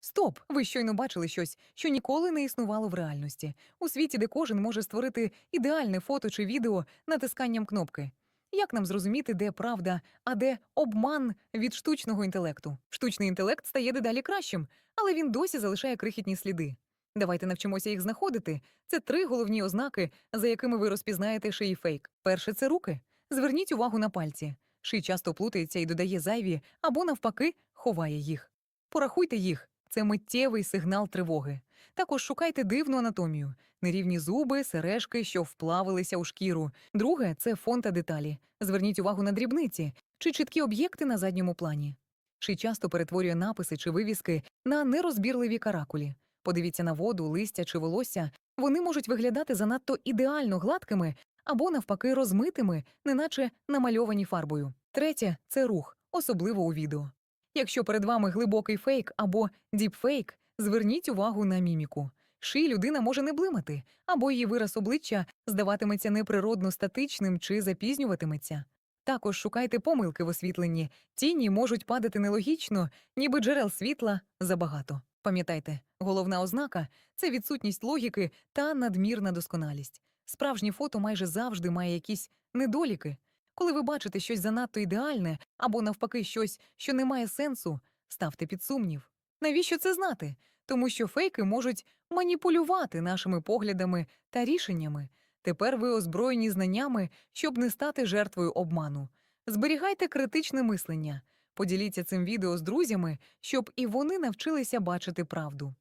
Стоп! Ви щойно бачили щось, що ніколи не існувало в реальності, у світі, де кожен може створити ідеальне фото чи відео натисканням кнопки. Як нам зрозуміти, де правда, а де обман від штучного інтелекту? Штучний інтелект стає дедалі кращим, але він досі залишає крихітні сліди. Давайте навчимося їх знаходити. Це три головні ознаки, за якими ви розпізнаєте шиї фейк. Перше це руки. Зверніть увагу на пальці. Ший часто плутається і додає зайві, або навпаки, ховає їх. Порахуйте їх. Це миттєвий сигнал тривоги. Також шукайте дивну анатомію, нерівні зуби, сережки, що вплавилися у шкіру. Друге це фон та деталі. Зверніть увагу на дрібниці чи чіткі об'єкти на задньому плані. Ший часто перетворює написи чи вивіски на нерозбірливі каракулі. Подивіться на воду, листя чи волосся. Вони можуть виглядати занадто ідеально гладкими або навпаки розмитими, неначе намальовані фарбою. Третє це рух, особливо у відео. Якщо перед вами глибокий фейк або діпфейк, зверніть увагу на міміку. Шиї людина може не блимати, або її вираз обличчя здаватиметься неприродно статичним чи запізнюватиметься. Також шукайте помилки в освітленні. Тіні можуть падати нелогічно, ніби джерел світла забагато. Пам'ятайте, головна ознака це відсутність логіки та надмірна досконалість. Справжнє фото майже завжди має якісь недоліки. Коли ви бачите щось занадто ідеальне або навпаки щось, що не має сенсу, ставте під сумнів. Навіщо це знати? Тому що фейки можуть маніпулювати нашими поглядами та рішеннями. Тепер ви озброєні знаннями, щоб не стати жертвою обману. Зберігайте критичне мислення, поділіться цим відео з друзями, щоб і вони навчилися бачити правду.